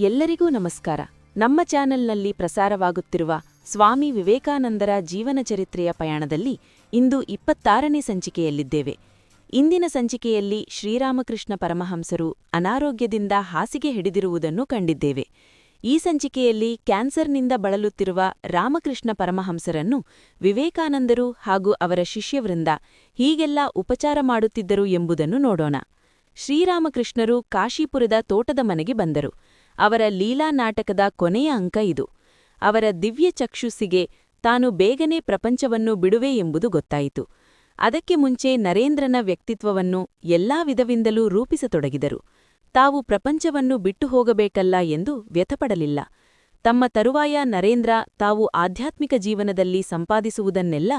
ಎಲ್ಲರಿಗೂ ನಮಸ್ಕಾರ. ನಮ್ಮ ಚಾನೆಲ್ನಲ್ಲಿ ಪ್ರಸಾರವಾಗುತ್ತಿರುವ ಸ್ವಾಮಿ ವಿವೇಕಾನಂದರ ಜೀವನ ಚರಿತ್ರೆಯ ಪಯಣದಲ್ಲಿ ಇಂದು ಇಪ್ಪತ್ತಾರನೇ ಸಂಚಿಕೆಯಲ್ಲಿದ್ದೇವೆ. ಇಂದಿನ ಸಂಚಿಕೆಯಲ್ಲಿ ಶ್ರೀರಾಮಕೃಷ್ಣ ಪರಮಹಂಸರು ಅನಾರೋಗ್ಯದಿಂದ ಹಾಸಿಗೆ ಹಿಡಿದಿರುವುದನ್ನು ಕಂಡಿದ್ದೇವೆ. ಈ ಸಂಚಿಕೆಯಲ್ಲಿ ಕ್ಯಾನ್ಸರ್ನಿಂದ ಬಳಲುತ್ತಿರುವ ರಾಮಕೃಷ್ಣ ಪರಮಹಂಸರನ್ನು ವಿವೇಕಾನಂದರು ಹಾಗೂ ಅವರ ಶಿಷ್ಯವೃಂದ ಹೀಗೆಲ್ಲ ಉಪಚಾರ ಮಾಡುತ್ತಿದ್ದರು ಎಂಬುದನ್ನು ನೋಡೋಣ. ಶ್ರೀರಾಮಕೃಷ್ಣರು ಕಾಶೀಪುರದ ತೋಟದ ಮನೆಗೆ ಬಂದರು. ಅವರ ಲೀಲಾ ನಾಟಕದ ಕೊನೆಯ ಅಂಕ ಇದು. ಅವರ ದಿವ್ಯ ಚಕ್ಷುಸಿಗೆ ತಾನು ಬೇಗನೆ ಪ್ರಪಂಚವನ್ನು ಬಿಡುವೆ ಎಂಬುದು ಗೊತ್ತಾಯಿತು. ಅದಕ್ಕೆ ಮುಂಚೆ ನರೇಂದ್ರನ ವ್ಯಕ್ತಿತ್ವವನ್ನು ಎಲ್ಲಾ ವಿಧವಿಂದಲೂ ರೂಪಿಸತೊಡಗಿದರು. ತಾವು ಪ್ರಪಂಚವನ್ನು ಬಿಟ್ಟು ಹೋಗಬೇಕಲ್ಲ ಎಂದು ವ್ಯಥಪಡಲಿಲ್ಲ. ತಮ್ಮ ತರುವಾಯ ನರೇಂದ್ರ ತಾವು ಆಧ್ಯಾತ್ಮಿಕ ಜೀವನದಲ್ಲಿ ಸಂಪಾದಿಸುವುದನ್ನೆಲ್ಲ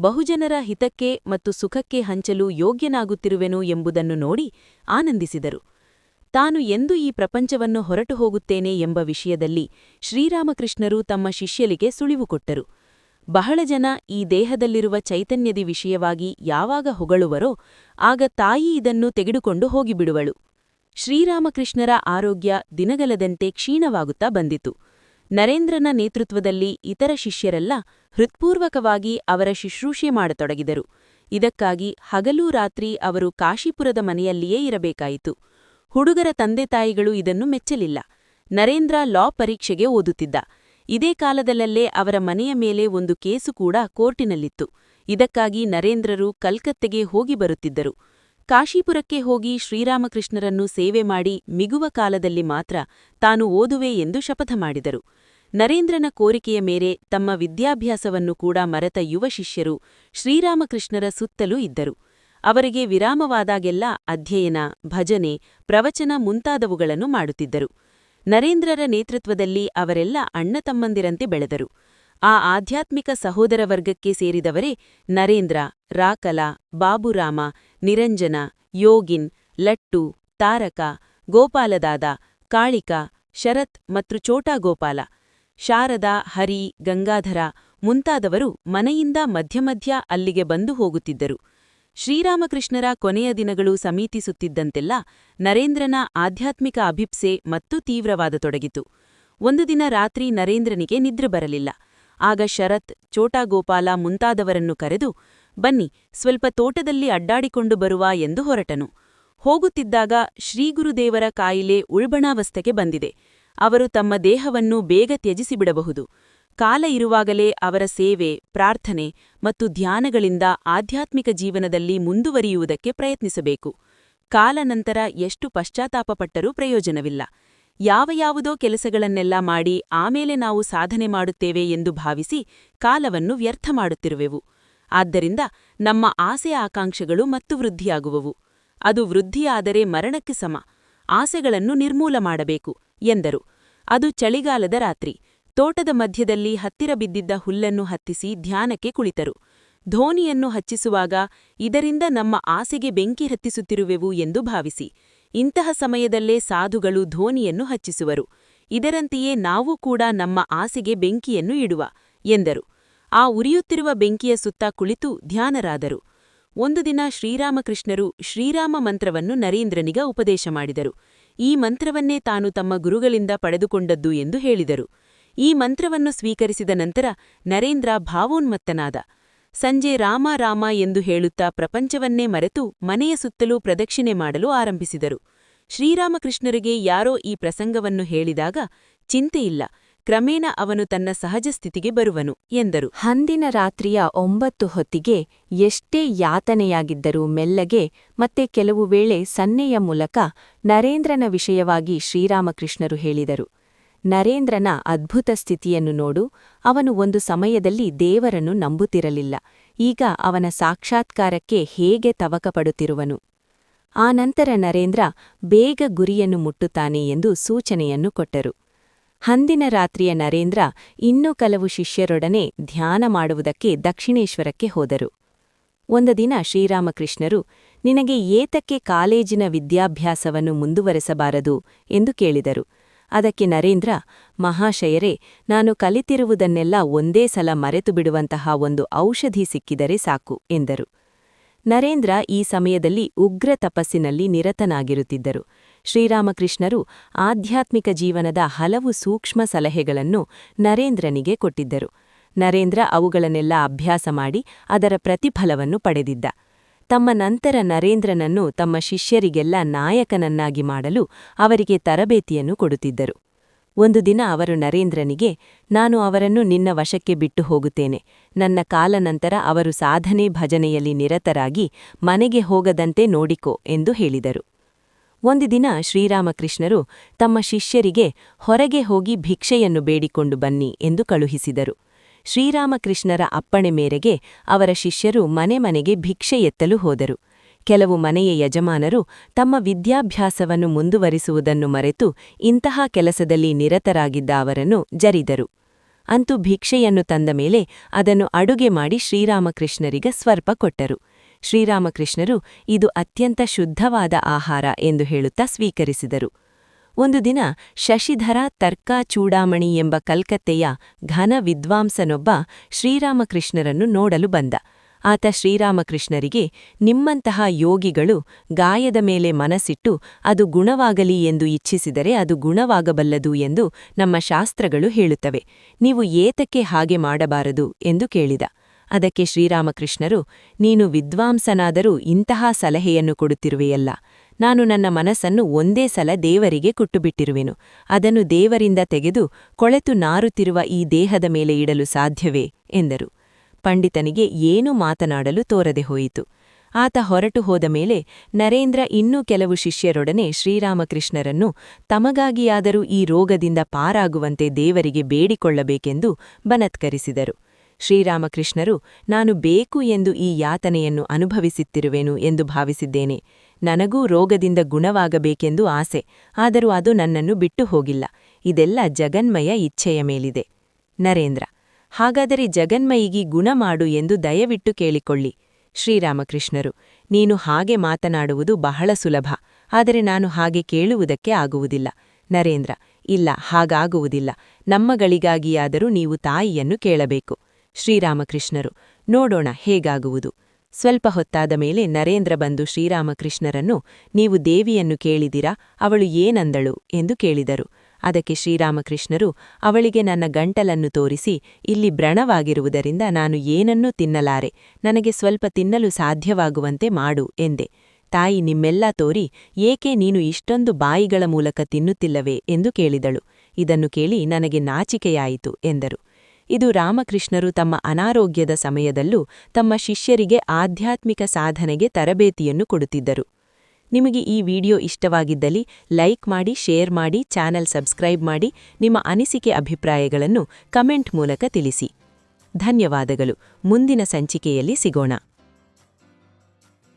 ಬಹುಜನರ ಹಿತಕ್ಕೆ ಮತ್ತು ಸುಖಕ್ಕೆ ಹಂಚಲು ಯೋಗ್ಯನಾಗುತ್ತಿರುವೆನು ಎಂಬುದನ್ನು ನೋಡಿ ಆನಂದಿಸಿದರು. ತಾನು ಎಂದು ಈ ಪ್ರಪಂಚವನ್ನು ಹೊರಟು ಹೋಗುತ್ತೇನೆ ಎಂಬ ವಿಷಯದಲ್ಲಿ ಶ್ರೀರಾಮಕೃಷ್ಣರು ತಮ್ಮ ಶಿಷ್ಯಲಿಗೆ ಸುಳಿವು ಕೊಟ್ಟರು. ಬಹಳ ಜನ ಈ ದೇಹದಲ್ಲಿರುವ ಚೈತನ್ಯದಿ ವಿಷಯವಾಗಿ ಯಾವಾಗ ಹೊಗಳುವರೋ ಆಗ ತಾಯಿ ಇದನ್ನು ತೆಗೆದುಕೊಂಡು ಹೋಗಿಬಿಡುವಳು. ಶ್ರೀರಾಮಕೃಷ್ಣರ ಆರೋಗ್ಯ ದಿನಗಲದಂತೆ ಕ್ಷೀಣವಾಗುತ್ತಾ ಬಂದಿತು. ನರೇಂದ್ರನ ನೇತೃತ್ವದಲ್ಲಿ ಇತರ ಶಿಷ್ಯರೆಲ್ಲ ಹೃತ್ಪೂರ್ವಕವಾಗಿ ಅವರ ಶುಶ್ರೂಷೆ ಮಾಡತೊಡಗಿದರು. ಇದಕ್ಕಾಗಿ ಹಗಲೂ ರಾತ್ರಿ ಅವರು ಕಾಶಿಪುರದ ಮನೆಯಲ್ಲಿಯೇ ಇರಬೇಕಾಯಿತು. ಹುಡುಗರ ತಂದೆ ತಾಯಿಗಳು ಇದನ್ನು ಮೆಚ್ಚಲಿಲ್ಲ. ನರೇಂದ್ರ ಲಾ ಪರೀಕ್ಷೆಗೆ ಓದುತ್ತಿದ್ದ. ಇದೇ ಕಾಲದಲ್ಲಲ್ಲೇ ಅವರ ಮನೆಯ ಮೇಲೆ ಒಂದು ಕೇಸು ಕೂಡ ಕೋರ್ಟಿನಲ್ಲಿತ್ತು. ಇದಕ್ಕಾಗಿ ನರೇಂದ್ರರು ಕಲ್ಕತ್ತೆಗೆ ಹೋಗಿ ಬರುತ್ತಿದ್ದರು. ಕಾಶೀಪುರಕ್ಕೆ ಹೋಗಿ ಶ್ರೀರಾಮಕೃಷ್ಣರನ್ನು ಸೇವೆ ಮಾಡಿ ಮಿಗುವ ಕಾಲದಲ್ಲಿ ಮಾತ್ರ ತಾನು ಓದುವೆ ಎಂದು ಶಪಥ ಮಾಡಿದರು. ನರೇಂದ್ರನ ಕೋರಿಕೆಯ ಮೇರೆ ತಮ್ಮ ವಿದ್ಯಾಭ್ಯಾಸವನ್ನು ಕೂಡ ಮರೆತ ಯುವ ಶಿಷ್ಯರು ಶ್ರೀರಾಮಕೃಷ್ಣರ ಸುತ್ತಲೂ ಇದ್ದರು. ಅವರಿಗೆ ವಿರಾಮವಾದಾಗೆಲ್ಲ ಅಧ್ಯಯನ, ಭಜನೆ, ಪ್ರವಚನ ಮುಂತಾದವುಗಳನ್ನು ಮಾಡುತ್ತಿದ್ದರು. ನರೇಂದ್ರರ ನೇತೃತ್ವದಲ್ಲಿ ಅವರೆಲ್ಲ ಅಣ್ಣತಮ್ಮಂದಿರಂತೆ ಬೆಳೆದರು. ಆ ಆಧ್ಯಾತ್ಮಿಕ ಸಹೋದರ ವರ್ಗಕ್ಕೆ ಸೇರಿದವರೇ ನರೇಂದ್ರ, ರಾಕಲ, ಬಾಬುರಾಮ, ನಿರಂಜನ, ಯೋಗಿನ್, ಲಟ್ಟು, ತಾರಕ, ಗೋಪಾಲದಾದ, ಕಾಳಿಕ, ಶರತ್ ಮತ್ತು ಚೋಟಾ ಗೋಪಾಲ ಶಾರದಾ, ಹರಿ, ಗಂಗಾಧರ ಮುಂತಾದವರು ಮನೆಯಿಂದ ಮಧ್ಯ ಅಲ್ಲಿಗೆ ಬಂದು ಹೋಗುತ್ತಿದ್ದರು. ಶ್ರೀರಾಮಕೃಷ್ಣರ ಕೊನೆಯ ದಿನಗಳು ಸಮೀಪಿಸುತ್ತಿದ್ದಂತೆಲ್ಲ ನರೇಂದ್ರನ ಆಧ್ಯಾತ್ಮಿಕ ಅಭಿಪ್ಸೆ ಮತ್ತೂ ತೀವ್ರವಾದತೊಡಗಿತು. ಒಂದು ದಿನ ರಾತ್ರಿ ನರೇಂದ್ರನಿಗೆ ನಿದ್ರೆ ಬರಲಿಲ್ಲ. ಆಗ ಶರತ್ ಚೋಟಾ ಗೋಪಾಲ ಮುಂತಾದವರನ್ನು ಕರೆದು, ಬನ್ನಿ, ಸ್ವಲ್ಪ ತೋಟದಲ್ಲಿ ಅಡ್ಡಾಡಿಕೊಂಡು ಬರುವ ಎಂದು ಹೊರಟನು. ಹೋಗುತ್ತಿದ್ದಾಗ ಶ್ರೀಗುರುದೇವರ ಕಾಯಿಲೆ ಉಳ್ಬಣಾವಸ್ಥೆಗೆ ಬಂದಿದೆ. ಅವರು ತಮ್ಮ ದೇಹವನ್ನು ಬೇಗ ತ್ಯಜಿಸಿಬಿಡಬಹುದು. ಕಾಲ ಇರುವಾಗಲೇ ಅವರ ಸೇವೆ, ಪ್ರಾರ್ಥನೆ ಮತ್ತು ಧ್ಯಾನಗಳಿಂದ ಆಧ್ಯಾತ್ಮಿಕ ಜೀವನದಲ್ಲಿ ಮುಂದುವರಿಯುವುದಕ್ಕೆ ಪ್ರಯತ್ನಿಸಬೇಕು. ಕಾಲನಂತರ ಎಷ್ಟು ಪಶ್ಚಾತ್ತಾಪಪಟ್ಟರೂ ಪ್ರಯೋಜನವಿಲ್ಲ. ಯಾವ ಯಾವುದೋ ಕೆಲಸಗಳನ್ನೆಲ್ಲ ಮಾಡಿ ಆಮೇಲೆ ನಾವು ಸಾಧನೆ ಮಾಡುತ್ತೇವೆ ಎಂದು ಭಾವಿಸಿ ಕಾಲವನ್ನು ವ್ಯರ್ಥ ಮಾಡುತ್ತಿರುವೆವು. ಆದ್ದರಿಂದ ನಮ್ಮ ಆಸೆ ಆಕಾಂಕ್ಷೆಗಳು ಮತ್ತು ವೃದ್ಧಿಯಾಗುವವು. ಅದು ವೃದ್ಧಿಯಾದರೆ ಮರಣಕ್ಕೆ ಸಮ. ಆಸೆಗಳನ್ನು ನಿರ್ಮೂಲ ಮಾಡಬೇಕು, ಎಂದರು. ಅದು ಚಳಿಗಾಲದ ರಾತ್ರಿ. ತೋಟದ ಮಧ್ಯದಲ್ಲಿ ಹತ್ತಿರ ಬಿದ್ದಿದ್ದ ಹುಲ್ಲನ್ನು ಹತ್ತಿಸಿ ಧ್ಯಾನಕ್ಕೆ ಕುಳಿತರು. ಧೋನಿಯನ್ನು ಹಚ್ಚಿಸುವಾಗ, ಇದರಿಂದ ನಮ್ಮ ಆಸೆಗೆ ಬೆಂಕಿ ಹತ್ತಿಸುತ್ತಿರುವೆವು ಎಂದು ಭಾವಿಸಿ. ಇಂತಹ ಸಮಯದಲ್ಲೇ ಸಾಧುಗಳು ಧೋನಿಯನ್ನು ಹಚ್ಚಿಸುವರು. ಇದರಂತೆಯೇ ನಾವು ಕೂಡ ನಮ್ಮ ಆಸೆಗೆ ಬೆಂಕಿಯನ್ನು ಇಡುವ, ಎಂದರು. ಆ ಉರಿಯುತ್ತಿರುವ ಬೆಂಕಿಯ ಸುತ್ತ ಕುಳಿತು ಧ್ಯಾನರಾದರು. ಒಂದು ದಿನ ಶ್ರೀರಾಮಕೃಷ್ಣರು ಶ್ರೀರಾಮ ಮಂತ್ರವನ್ನು ನರೇಂದ್ರನಿಗ ಉಪದೇಶ ಮಾಡಿದರು. ಈ ಮಂತ್ರವನ್ನೇ ತಾನು ತಮ್ಮ ಗುರುಗಳಿಂದ ಪಡೆದುಕೊಂಡದ್ದು ಎಂದು ಹೇಳಿದರು. ಈ ಮಂತ್ರವನ್ನು ಸ್ವೀಕರಿಸಿದ ನಂತರ ನರೇಂದ್ರ ಭಾವೋನ್ಮತ್ತನಾದ, ಸಂಜೆ ರಾಮ ರಾಮ ಎಂದು ಹೇಳುತ್ತಾ ಪ್ರಪಂಚವನ್ನೇ ಮರೆತು ಮನೆಯ ಸುತ್ತಲೂ ಪ್ರದಕ್ಷಿಣೆ ಮಾಡಲು ಆರಂಭಿಸಿದರು. ಶ್ರೀರಾಮಕೃಷ್ಣರಿಗೆ ಯಾರೋ ಈ ಪ್ರಸಂಗವನ್ನು ಹೇಳಿದಾಗ ಚಿಂತೆಯಿಲ್ಲ, ಕ್ರಮೇಣ ಅವನು ತನ್ನ ಸಹಜ ಸ್ಥಿತಿಗೆ ಬರುವನು ಎಂದರು. ಹಂದಿನ ರಾತ್ರಿಯ ಒಂಬತ್ತು ಹೊತ್ತಿಗೆ ಎಷ್ಟೇ ಯಾತನೆಯಾಗಿದ್ದರೂ ಮೆಲ್ಲಗೆ ಮತ್ತೆ ಕೆಲವು ವೇಳೆ ಸನ್ನೆಯ ಮೂಲಕ ನರೇಂದ್ರನ ವಿಷಯವಾಗಿ ಶ್ರೀರಾಮಕೃಷ್ಣರು ಹೇಳಿದರು. ನರೇಂದ್ರನ ಅದ್ಭುತ ಸ್ಥಿತಿಯನ್ನು ನೋಡು. ಅವನು ಒಂದು ಸಮಯದಲ್ಲಿ ದೇವರನ್ನು ನಂಬುತ್ತಿರಲಿಲ್ಲ. ಈಗ ಅವನ ಸಾಕ್ಷಾತ್ಕಾರಕ್ಕೆ ಹೇಗೆ ತವಕಪಡುತ್ತಿರುವನು? ಆ ನಂತರ ನರೇಂದ್ರ ಬೇಗ ಗುರಿಯನ್ನು ಮುಟ್ಟುತ್ತಾನೆ ಎಂದು ಸೂಚನೆಯನ್ನು ಕೊಟ್ಟರು. ಹಂದಿನ ರಾತ್ರಿಯ ನರೇಂದ್ರ ಇನ್ನೂ ಕೆಲವು ಶಿಷ್ಯರೊಡನೆ ಧ್ಯಾನ ಮಾಡುವುದಕ್ಕೆ ದಕ್ಷಿಣೇಶ್ವರಕ್ಕೆ ಹೋದರು. ಒಂದು ದಿನ ಶ್ರೀರಾಮಕೃಷ್ಣರು, ನಿನಗೆ ಏತಕ್ಕೆ ಕಾಲೇಜಿನ ವಿದ್ಯಾಭ್ಯಾಸವನ್ನು ಮುಂದುವರೆಸಬಾರದು? ಎಂದು ಕೇಳಿದರು. ಅದಕ್ಕೆ ನರೇಂದ್ರ, ಮಹಾಶಯರೇ, ನಾನು ಕಲಿತಿರುವುದನ್ನೆಲ್ಲ ಒಂದೇ ಸಲ ಮರೆತು ಬಿಡುವಂತಹ ಒಂದು ಔಷಧಿ ಸಿಕ್ಕಿದರೆ ಸಾಕು, ಎಂದರು. ನರೇಂದ್ರ ಈ ಸಮಯದಲ್ಲಿ ಉಗ್ರ ತಪಸ್ಸಿನಲ್ಲಿ ನಿರತನಾಗಿರುತ್ತಿದ್ದರು. ಶ್ರೀರಾಮಕೃಷ್ಣರು ಆಧ್ಯಾತ್ಮಿಕ ಜೀವನದ ಹಲವು ಸೂಕ್ಷ್ಮ ಸಲಹೆಗಳನ್ನು ನರೇಂದ್ರನಿಗೆ ಕೊಟ್ಟಿದ್ದರು. ನರೇಂದ್ರ ಅವುಗಳನ್ನೆಲ್ಲ ಅಭ್ಯಾಸ ಮಾಡಿ ಅದರ ಪ್ರತಿಫಲವನ್ನು ಪಡೆದಿದ್ದ. ತಮ್ಮ ನಂತರ ನರೇಂದ್ರನನ್ನು ತಮ್ಮ ಶಿಷ್ಯರಿಗೆಲ್ಲ ನಾಯಕನನ್ನಾಗಿ ಮಾಡಲು ಅವರಿಗೆ ತರಬೇತಿಯನ್ನು ಕೊಡುತ್ತಿದ್ದರು. ಒಂದು ದಿನ ಅವರು ನರೇಂದ್ರನಿಗೆ, ನಾನು ಅವರನ್ನು ನಿನ್ನ ವಶಕ್ಕೆ ಬಿಟ್ಟು ಹೋಗುತ್ತೇನೆ. ನನ್ನ ಕಾಲ ನಂತರ ಅವರು ಸಾಧನೆ ಭಜನೆಯಲ್ಲಿ ನಿರತರಾಗಿ ಮನೆಗೆ ಹೋಗದಂತೆ ನೋಡಿಕೋ ಎಂದು ಹೇಳಿದರು. ಒಂದು ದಿನ ಶ್ರೀರಾಮಕೃಷ್ಣರು ತಮ್ಮ ಶಿಷ್ಯರಿಗೆ, ಹೊರಗೆ ಹೋಗಿ ಭಿಕ್ಷೆಯನ್ನು ಬೇಡಿಕೊಂಡು ಬನ್ನಿ ಎಂದು ಕಳುಹಿಸಿದರು. ಶ್ರೀರಾಮಕೃಷ್ಣರ ಅಪ್ಪಣೆ ಮೇರೆಗೆ ಅವರ ಶಿಷ್ಯರು ಮನೆ ಮನೆಗೆ ಭಿಕ್ಷೆ ಎತ್ತಲು ಹೋದರು. ಕೆಲವು ಮನೆಯ ಯಜಮಾನರು ತಮ್ಮ ವಿದ್ಯಾಭ್ಯಾಸವನ್ನು ಮುಂದುವರಿಸುವುದನ್ನು ಮರೆತು ಇಂತಹ ಕೆಲಸದಲ್ಲಿ ನಿರತರಾಗಿದ್ದ ಅವರನ್ನು ಜರಿದರು. ಅಂತೂ ಭಿಕ್ಷೆಯನ್ನು ತಂದ ಮೇಲೆ ಅದನ್ನು ಅಡುಗೆ ಮಾಡಿ ಶ್ರೀರಾಮಕೃಷ್ಣರಿಗೆ ಸ್ವರ್ಪ ಕೊಟ್ಟರು. ಶ್ರೀರಾಮಕೃಷ್ಣರು, ಇದು ಅತ್ಯಂತ ಶುದ್ಧವಾದ ಆಹಾರ ಎಂದು ಹೇಳುತ್ತಾ ಸ್ವೀಕರಿಸಿದರು. ಒಂದು ದಿನ ಶಶಿಧರ ತರ್ಕ ಚೂಡಾಮಣಿ ಎಂಬ ಕಲ್ಕತ್ತೆಯ ಘನ ವಿದ್ವಾಂಸನೊಬ್ಬ ಶ್ರೀರಾಮಕೃಷ್ಣರನ್ನು ನೋಡಲು ಬಂದ. ಆತ ಶ್ರೀರಾಮಕೃಷ್ಣರಿಗೆ, ನಿಮ್ಮಂತಹ ಯೋಗಿಗಳು ಗಾಯದ ಮೇಲೆ ಮನಸಿಟ್ಟು ಅದು ಗುಣವಾಗಲಿ ಎಂದು ಇಚ್ಛಿಸಿದರೆ ಅದು ಗುಣವಾಗಬಲ್ಲದು ಎಂದು ನಮ್ಮ ಶಾಸ್ತ್ರಗಳು ಹೇಳುತ್ತವೆ. ನೀವು ಏತಕ್ಕೆ ಹಾಗೆ ಮಾಡಬಾರದು? ಎಂದು ಕೇಳಿದ. ಅದಕ್ಕೆ ಶ್ರೀರಾಮಕೃಷ್ಣರು, ನೀನು ವಿದ್ವಾಂಸನಾದರೂ ಇಂತಹ ಸಲಹೆಯನ್ನು ಕೊಡುತ್ತಿರುವೆಯಲ್ಲ. ನಾನು ನನ್ನ ಮನಸ್ಸನ್ನು ಒಂದೇ ಸಲ ದೇವರಿಗೆ ಕೊಟ್ಟುಬಿಟ್ಟಿರುವೆನು. ಅದನ್ನು ದೇವರಿಂದ ತೆಗೆದು ಕೊಳೆತು ನಾರುತ್ತಿರುವ ಈ ದೇಹದ ಮೇಲೆ ಇಡಲು ಸಾಧ್ಯವೇ? ಎಂದರು. ಪಂಡಿತನಿಗೆ ಏನೂ ಮಾತನಾಡಲು ತೋರದೆ ಹೋಯಿತು. ಆತ ಹೊರಟು ಹೋದ ಮೇಲೆ ನರೇಂದ್ರ ಇನ್ನೂ ಕೆಲವು ಶಿಷ್ಯರೊಡನೆ ಶ್ರೀರಾಮಕೃಷ್ಣರನ್ನು ತಮಗಾಗಿಯಾದರೂ ಈ ರೋಗದಿಂದ ಪಾರಾಗುವಂತೆ ದೇವರಿಗೆ ಬೇಡಿಕೊಳ್ಳಬೇಕೆಂದು ಬನತ್ಕರಿಸಿದರು. ಶ್ರೀರಾಮಕೃಷ್ಣರು, ನಾನು ಬೇಕು ಎಂದು ಈ ಯಾತನೆಯನ್ನು ಅನುಭವಿಸುತ್ತಿರುವೆನು ಎಂದು ಭಾವಿಸಿದ್ದೇನೆ. ನನಗೂ ರೋಗದಿಂದ ಗುಣವಾಗಬೇಕೆಂದು ಆಸೆ, ಆದರೂ ಅದು ನನ್ನನ್ನು ಬಿಟ್ಟು ಹೋಗಿಲ್ಲ. ಇದೆಲ್ಲ ಜಗನ್ಮಯ ಇಚ್ಛೆಯ ಮೇಲಿದೆ. ನರೇಂದ್ರ, ಹಾಗಾದರೆ ಜಗನ್ಮಯಿಗಿ ಗುಣ ಮಾಡು ಎಂದು ದಯವಿಟ್ಟು ಕೇಳಿಕೊಳ್ಳಿ. ಶ್ರೀರಾಮಕೃಷ್ಣರು, ನೀನು ಹಾಗೆ ಮಾತನಾಡುವುದು ಬಹಳ ಸುಲಭ, ಆದರೆ ನಾನು ಹಾಗೆ ಕೇಳುವುದಕ್ಕೆ ಆಗುವುದಿಲ್ಲ. ನರೇಂದ್ರ, ಇಲ್ಲ, ಹಾಗಾಗುವುದಿಲ್ಲ. ನಮ್ಮಗಳಿಗಾಗಿಯಾದರೂ ನೀವು ತಾಯಿಯನ್ನು ಕೇಳಬೇಕು. ಶ್ರೀರಾಮಕೃಷ್ಣರು. ನೋಡೋಣ ಹೇಗಾಗುವುದು. ಸ್ವಲ್ಪ ಹೊತ್ತಾದ ಮೇಲೆ ನರೇಂದ್ರ ಬಂದು ಶ್ರೀರಾಮಕೃಷ್ಣರನ್ನು, ನೀವು ದೇವಿಯನ್ನು ಕೇಳಿದಿರಾ? ಅವಳು ಏನಂದಳು? ಎಂದು ಕೇಳಿದರು. ಅದಕ್ಕೆ ಶ್ರೀರಾಮಕೃಷ್ಣರು, ಅವಳಿಗೆ ನನ್ನ ಗಂಟಲನ್ನು ತೋರಿಸಿ, ಇಲ್ಲಿ ಬ್ರಣವಾಗಿರುವುದರಿಂದ ನಾನು ಏನನ್ನೂ ತಿನ್ನಲಾರೆ. ನನಗೆ ಸ್ವಲ್ಪ ತಿನ್ನಲು ಸಾಧ್ಯವಾಗುವಂತೆ ಮಾಡು, ಎಂದೆ. ತಾಯಿ ನಿಮ್ಮೆಲ್ಲ ತೋರಿ, ಏಕೆ ನೀನು ಇಷ್ಟೊಂದು ಬಾಯಿಗಳ ಮೂಲಕ ತಿನ್ನುತ್ತಿಲ್ಲವೇ? ಎಂದು ಕೇಳಿದಳು. ಇದನ್ನು ಕೇಳಿ ನನಗೆ ನಾಚಿಕೆಯಾಯಿತು, ಎಂದರು. ಇದು ರಾಮಕೃಷ್ಣರು ತಮ್ಮ ಅನಾರೋಗ್ಯದ ಸಮಯದಲ್ಲೂ ತಮ್ಮ ಶಿಷ್ಯರಿಗೆ ಆಧ್ಯಾತ್ಮಿಕ ಸಾಧನೆಗೆ ತರಬೇತಿಯನ್ನು ಕೊಡುತ್ತಿದ್ದರು. ನಿಮಗೆ ಈ ವಿಡಿಯೋ ಇಷ್ಟವಾಗಿದ್ದಲ್ಲಿ ಲೈಕ್ ಮಾಡಿ, ಶೇರ್ ಮಾಡಿ, ಚಾನೆಲ್ ಸಬ್ಸ್ಕ್ರೈಬ್ ಮಾಡಿ, ನಿಮ್ಮ ಅನಿಸಿಕೆ ಅಭಿಪ್ರಾಯಗಳನ್ನು ಕಮೆಂಟ್ ಮೂಲಕ ತಿಳಿಸಿ. ಧನ್ಯವಾದಗಳು. ಮುಂದಿನ ಸಂಚಿಕೆಯಲ್ಲಿ ಸಿಗೋಣ.